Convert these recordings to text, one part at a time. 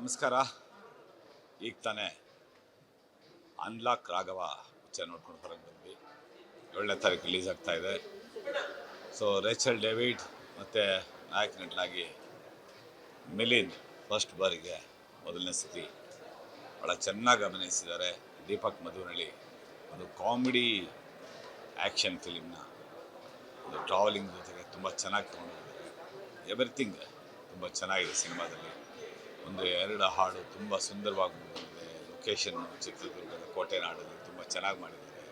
ನಮಸ್ಕಾರ. ಈಗ ತಾನೇ ಅನ್ಲಾಕ್ ರಾಘವ ಪಿಕ್ಚರ್ ನೋಡ್ಕೊಂಡು ಹೊರಗೆ ಬಂದ್ವಿ. ಏಳನೇ ತಾರೀಕು ರಿಲೀಸ್ ಆಗ್ತಾ ಇದೆ. ಸೊ ರೇಚಲ್ ಡೇವಿಡ್ ಮತ್ತು ನಾಯಕ ನಟನಾಗಿ ಮಿಲಿನ್ ಫಸ್ಟ್ ಬಾರಿಗೆ ಮೊದಲನೇ ಸತಿ ಭಾಳ ಚೆನ್ನಾಗಿ ಅಭಿನಯಿಸಿದ್ದಾರೆ. ದೀಪಕ್ ಮಧುನಳ್ಳಿ ಒಂದು ಕಾಮಿಡಿ ಆ್ಯಕ್ಷನ್ ಫಿಲಿಮ್ನ ಒಂದು ಟ್ರಾವೆಲಿಂಗ್ ಜೊತೆಗೆ ತುಂಬ ಚೆನ್ನಾಗಿ ತೊಗೊಂಡಿದ್ದಾರೆ ಎವ್ರಿಥಿಂಗ್ ತುಂಬ ಚೆನ್ನಾಗಿದೆ ಸಿನಿಮಾದಲ್ಲಿ. ಒಂದು ಎರಡು ಹಾಡು ತುಂಬ ಸುಂದರವಾಗಿ ಬಂದಿದೆ ಲೊಕೇಶನ್ ಚಿತ್ರದುರ್ಗದ ಕೋಟೆನಾಡಲ್ಲಿ ತುಂಬ ಚೆನ್ನಾಗಿ ಮಾಡಿದ್ದಾರೆ.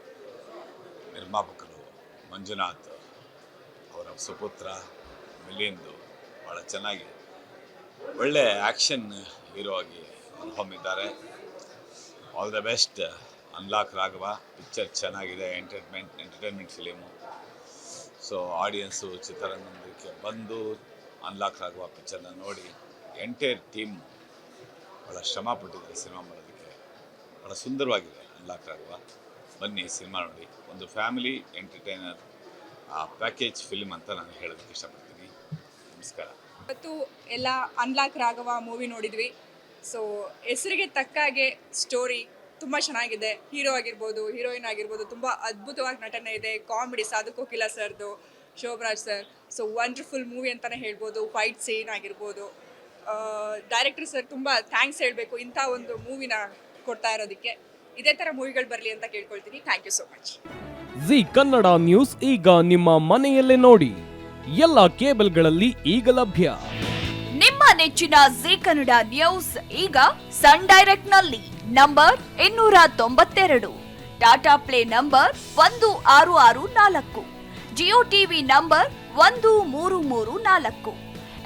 ನಿರ್ಮಾಪಕರು ಮಂಜುನಾಥ್ ಅವರ ಸುಪುತ್ರ ಮಿಲಿಂದು ಭಾಳ ಚೆನ್ನಾಗಿ ಒಳ್ಳೆ ಆ್ಯಕ್ಷನ್ ಹೀರೋ ಆಗಿ ಹೊಮ್ಮಿದ್ದಾರೆ all the best unlock Raghava picture ಚೆನ್ನಾಗಿದೆ entertainment entertainment film so audience ಚಿತ್ರರಂಗಕ್ಕೆ ಬಂದು ಅನ್ಲಾಕ್ ರಾಘವ ಪಿಕ್ಚರ್ನ ನೋಡಿ. ಎಂಟೈರ್ ಟೀಮ್ ಭಾಳ ಶ್ರಮ ಪಟ್ಟಿದ್ದಾರೆ ಸಿನಿಮಾ ಮಾಡೋದಕ್ಕೆ. ಭಾಳ ಸುಂದರವಾಗಿದೆ ಅನ್ಲಾಕ್ ರಾಘವ ಬನ್ನಿ ಸಿನಿಮಾ ನೋಡಿ. ಒಂದು ಫ್ಯಾಮಿಲಿ ಎಂಟರ್ಟೈನರ್ ಆ ಪ್ಯಾಕೇಜ್ ಫಿಲ್ಮ್ ಅಂತ ನಾನು ಹೇಳೋದಕ್ಕೆ ಇಷ್ಟಪಡ್ತೀನಿ. ನಮಸ್ಕಾರ. ಇವತ್ತು ಎಲ್ಲ ಅನ್ಲಾಕ್ ರಾಘವ ಮೂವಿ ನೋಡಿದ್ವಿ. ಸೊ ಹೆಸರಿಗೆ ತಕ್ಕಾಗೆ ಸ್ಟೋರಿ ತುಂಬ ಚೆನ್ನಾಗಿದೆ. ಹೀರೋ ಆಗಿರ್ಬೋದು ಹೀರೋಯಿನ್ ಆಗಿರ್ಬೋದು, ತುಂಬ ಅದ್ಭುತವಾಗಿ ನಟನೆ ಇದೆ. ಕಾಮಿಡಿ ಸಾಧು ಕೋಕಿಲ ಸರ್ದು, Shobharaj sir so wonderful movie ಅಂತಲೇ ಹೇಳ್ಬೋದು. ಫೈಟ್ ಸೀನ್ ಆಗಿರ್ಬೋದು. ಡೈರೆಕ್ಟರ್ ಸರ್ ತುಂಬ ಥ್ಯಾಂಕ್ಸ್ ಹೇಳಬೇಕು ಇಂಥ ಒಂದು ಮೂವಿನ ಕೊಡ್ತಾ ಇರೋದಕ್ಕೆ. ಇದೇ ಥರ ಮೂವಿಗಳು ಬರಲಿ ಅಂತ ಕೇಳ್ಕೊಳ್ತೀನಿ. Thank you so much Zee Kannada news ಈಗ ನಿಮ್ಮ ಮನೆಯಲ್ಲೇ ನೋಡಿ. ಎಲ್ಲ ಕೇಬಲ್ಗಳಲ್ಲಿ ಈಗ ಲಭ್ಯ. ನಿಮ್ಮ ನೆಚ್ಚಿನ ಜಿ ಕನ್ನಡ ನ್ಯೂಸ್ ಈಗ ಸನ್ ಡೈರೆಕ್ಟ್ನಲ್ಲಿ ನಂಬರ್ ಇನ್ನೂರ ತೊಂಬತ್ತೆರಡು. ಟಾಟಾ ಪ್ಲೇ ನಂಬರ್ ಒಂದು ಆರು ಆರು ನಾಲ್ಕು. ಜಿಯೋ ಟಿವಿ ನಂಬರ್ ಒಂದು ಮೂರು ಮೂರು ನಾಲ್ಕು.